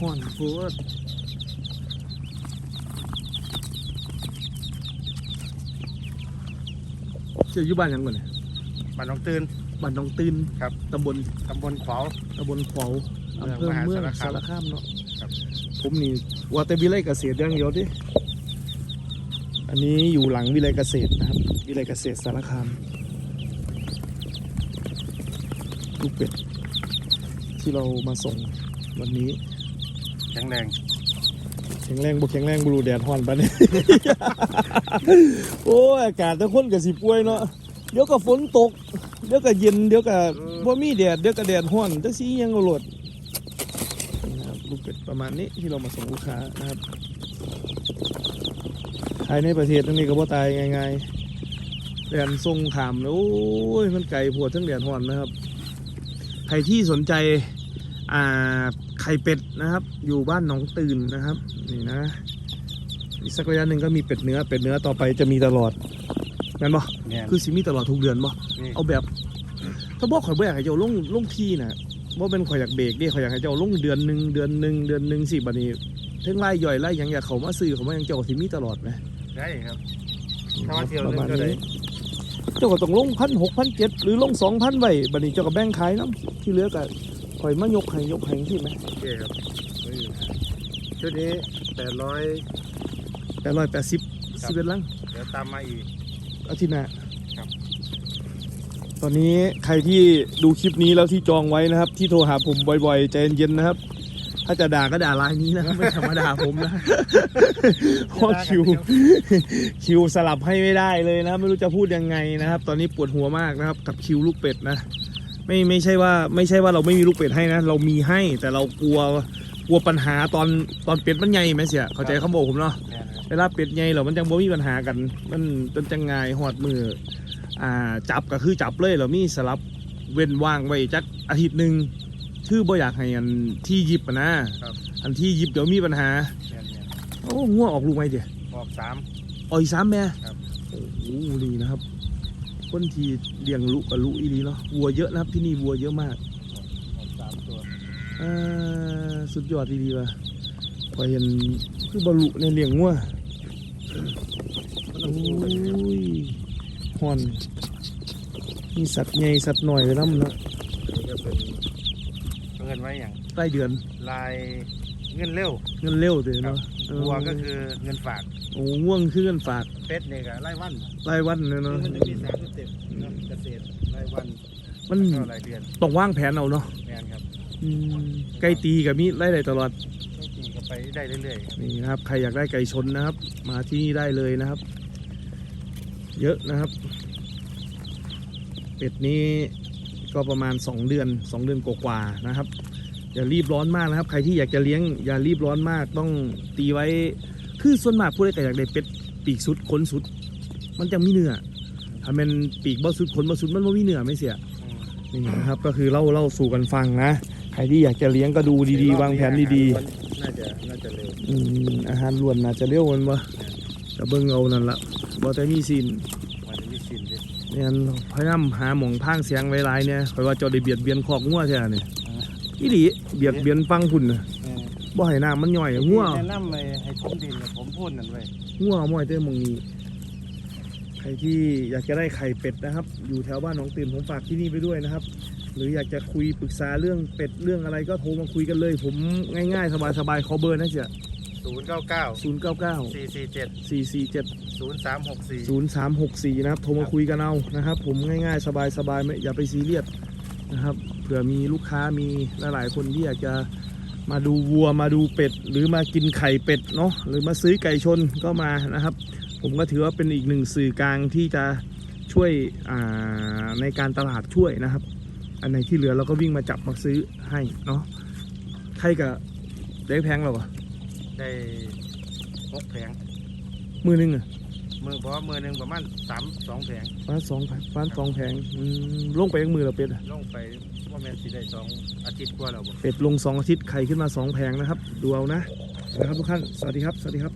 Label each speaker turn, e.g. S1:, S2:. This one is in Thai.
S1: ห้อนโพดเจ้าอยู่บ้านหยังก่อนเนี่ย
S2: บ้านหนองตื่น
S1: บ้านหนองตื่น
S2: ครับ
S1: ตำบล
S2: ตำบลขวาว
S1: ตำบลขวาว
S2: เมือง
S1: อำเภอเมือง
S2: มหา
S1: สา
S2: สารร
S1: คา
S2: คาม
S1: มเนาะ
S2: ครับ
S1: ผมนี่ว่าแต่วิไลเกษตรอย่างเดียวดิอันนี้อยู่หลังวิไลเกษตรนะครับ วิไลเกษตรสารคามลูกเป็ดที่เรามาส่งวันนี้
S2: แข็งแรง
S1: แข็งแรงบ่แข็งแรงบรูแดดฮ้อนปานนี้โอ้ยอากาศแต่คนก็สิป่วยเนาะเดี๋ยวก็ฝนตก เดี๋ยวก็เย็นเดี๋ยวก็บ่มีแดดเดี๋ยวก็แดดฮ้อนจังซี่ยังก็โลดนะครับลูกเป็ดประมาณนี้ที่เรามาส่งลูกค้านะครับขายในประเทศตรงนี้ก็บ่ตายง่ายๆแดดส่งขามแล้วโอ้ยมันไกลโพดทั้งแดดฮ้อนนะครับใครที่สนใจ อ่าไข่เป็ดนะครับ อยู่บ้านหนองตื่นนะครับนี่นะอีกสักระยะหนึ่งก็มีเป็ดเนื้อเป็ดเนื้อต่อไปจะมีตลอดแม่นบ่
S2: เนี่ย
S1: คือสิมีตลอดทุกเดือนบ่
S2: นี่
S1: เอาแบบ ถ้าบอกข่อยบ่อยากให้เจ้าลงลงที่นะว่าเป็นข่อยอยากเบรกเดิข่อยอยากให้เจ้าลงเดือนหนึ่งเดือนหนึ่งเดือนหนึ่งสิบัดนี้เทั้งไล่ย่อยไล่หยังอยากเขามาซื้อเขามาหยังเจ้าก็สิมีตลอดไหม
S2: ได้ครับ ถ้าว่าเที่ยวหนึ่ง
S1: ประมาณ
S2: ก็ได้
S1: นี้เจ้าก็ต้องลงพันหกพันเจ็ดหรือลงสองพันไว้บัดนี้เจ้าก็แบ่งขายน้ำที่เหลือก็ ข่อยมายกให้ยกให้ที่ไหม
S2: โอเคครับไม่มีปัญหาชุดนี้แปดร้อย
S1: แปดร้อยแปดสิบ
S2: ครับ
S1: สิบเอ็ดลัง
S2: เดี๋ยวตามมาอีก
S1: อาทิตย์หน้า
S2: ครับ
S1: ตอนนี้ใครที่ดูคลิปนี้แล้วที่จองไว้นะครับ ที่โทรหาผมบ่อยๆใจเย็นๆนะครับ ถ้าจะด่าก็ด่าไลน์นี้นะไม่ธรรมดาผมนะเพราะคิว คิวสลับให้ไม่ได้เลยนะ ไม่รู้จะพูดยังไงนะครับ ตอนนี้ปวดหัวมากนะครับ กับคิวลูกเป็ดนะ ไม่ไม่ใช่ว่าไม่ใช่ว่าเราไม่มีลูกเป็ดให้นะ เรามีให้แต่เรากลัวกลัวปัญหาตอนตอนเป็ดมันใหญ่ไหมเสียเข้าใจคำบอกผมเนาะ
S2: เนี่ยนะครับ
S1: เวลาเป็ดใหญ่เหรอมันจังบ่มีปัญหากัน มันเป็นจังไงหอดมืออ่าจับก็คือจับเลยเหรามีสลับเว้นว่างไว้จักอาทิตย์หนึ่งชื่อบ่อยากให้อันที่ยิบอะนะอันที่ยิบเดี๋ยวมีปัญหา
S2: เนี่ยเนี่ย
S1: โอ้งัวออกลูกไหมเดี๋ยว
S2: ออกสาม
S1: ออยสามแม่
S2: ครับ
S1: โอ้โหนี่นะครับ คนที่เลี้ยงลุกับลุอีนี้เนาะวัวเยอะนะครับที่นี่วัวเยอะมาก
S2: ออกสามตัว
S1: อ่าสุดยอดดีๆว่ะพอเห็นคือบรรลุในยเลี้ยงงัว
S2: มันต้
S1: โอ้
S2: องสู้กันครับ
S1: ยฮอน มีสัตว์ใหญ่สัตว์หน่อยไปน้ำเนาะ
S2: อันนี้ก็เป็นเงินไว้อย่าง
S1: ใกล้เดือน
S2: ลาย เงินเร็ว
S1: เงินเร็วเดือน
S2: ครับ
S1: เนาะเออ
S2: วัวก็คือเงินฝาก
S1: โอ้ง่วงคือเงินฝาก
S2: เป็ดเนี่ยก็รายวัน
S1: รายวันเนย
S2: คือ
S1: เนาะ
S2: มันจะมีสามสเต็ปนะครับเกษตรรายวัน
S1: มัน
S2: ก็รายเดือน
S1: ต้องวางแผนเอาเนาะ
S2: แมนครับ
S1: อืมไก่ตีกับมีไล่ได้ตลอด
S2: ต้องตีกันไปได้เรื่อยๆครับ
S1: นี่นะครับ ใครอยากได้ไก่ชนนะครับ มาที่นี่ได้เลยนะครับ เยอะนะครับ เป็ดนี้ก็ประมาณ 2 เดือน 2 เดือนกว่าๆนะครับ อย่ารีบร้อนมากนะครับ ใครที่อยากจะเลี้ยงอย่ารีบร้อนมากต้องตีไว้ คือส่วนมากผู้ใดก็อยากได้เป็ดปีกสุดขนสุด มันจะมีเนื้อถ้ามันปีกบ่สุดขนบ่สุดมันบ่มีเนื้อไม่เสีย
S2: อืม
S1: นี่นะครับก็คือเล่าเล่าสู่กันฟังนะ ใครที่อยากจะเลี้ยงก็ดูดีๆ วางแผนดี
S2: น่าจะน่าจะเร็ว
S1: ๆอืมอาหารล้วนน่าจะเลี้ยวมันวะแต่เบิ่งเอานั่นละบ่แต่มีซีน
S2: มันจะมีสินด้วย
S1: เนี่ยพยายามหาหม่องพางเสียงไว้หลายเนี่ยคอยว่าเจ้าได้เบียดเบียนคอกงัวใช่ไหมเนี่ย อีหลีเบียดเบียนฟังพุ่นน่ะ
S2: เออ
S1: บ่ให้น้ำมันย่อยงัว
S2: แนะนำเลยให้ผมดินเนี่ยผมพูดนั่นไว้
S1: งัวม่อยเต้หมองนี้ใครที่อยากจะได้ไข่เป็ดนะครับ อยู่แถวบ้านหนองตื่นผมฝากที่นี่ไปด้วยนะครับ หรืออยากจะคุยปรึกษาเรื่องเป็ดเรื่องอะไรก็โทรมาคุยกันเลย ผมง่ายๆ สบายๆขอเบอร์นะเจ๊
S2: ศูนย์เก้าเก้า
S1: ศูนย์เก้าเก้า
S2: สี่สี่เจ็ด
S1: สี่สี่เจ็ด
S2: ศูนย์สามหกสี่
S1: ศูนย์สามหกสี่นะครับ โทรมาคุยกันเอานะครับ ผมง่ายๆ สบายๆไม่อย่าไปซีเรียส นะครับเผื่อมีลูกค้ามีหลายๆคนที่อยากจะมาดูวัวมาดูเป็ด หรือมากินไข่เป็ดเนาะหรือมาซื้อไก่ชนก็มานะครับ ผมก็ถือว่าเป็นอีกหนึ่งสื่อกลางที่จะช่วยอ่าในการตลาดช่วยนะครับ อันไหนที่เหลือเราก็วิ่งมาจับมาซื้อให้เนาะใครกับได้แพงหรอวะ
S2: ได้หกแผง
S1: มือหนึงอะ
S2: มือเพราะว่ามือหนึ่งประมาณสามสองแผง
S1: ฟ้าสองแผงฟ้าสองแผงอืมลงไปยังมือเราเป็ดอะ
S2: ลงไปว่าแมนสิได้สองอาทิตย์กว่าแล้วบ่
S1: เป็ดลงสองอาทิตย์ไข่ขึ้นมาสองแผงนะครับ ดูเอานะนะครับทุกท่านสวัสดีครับสวัสดีครับ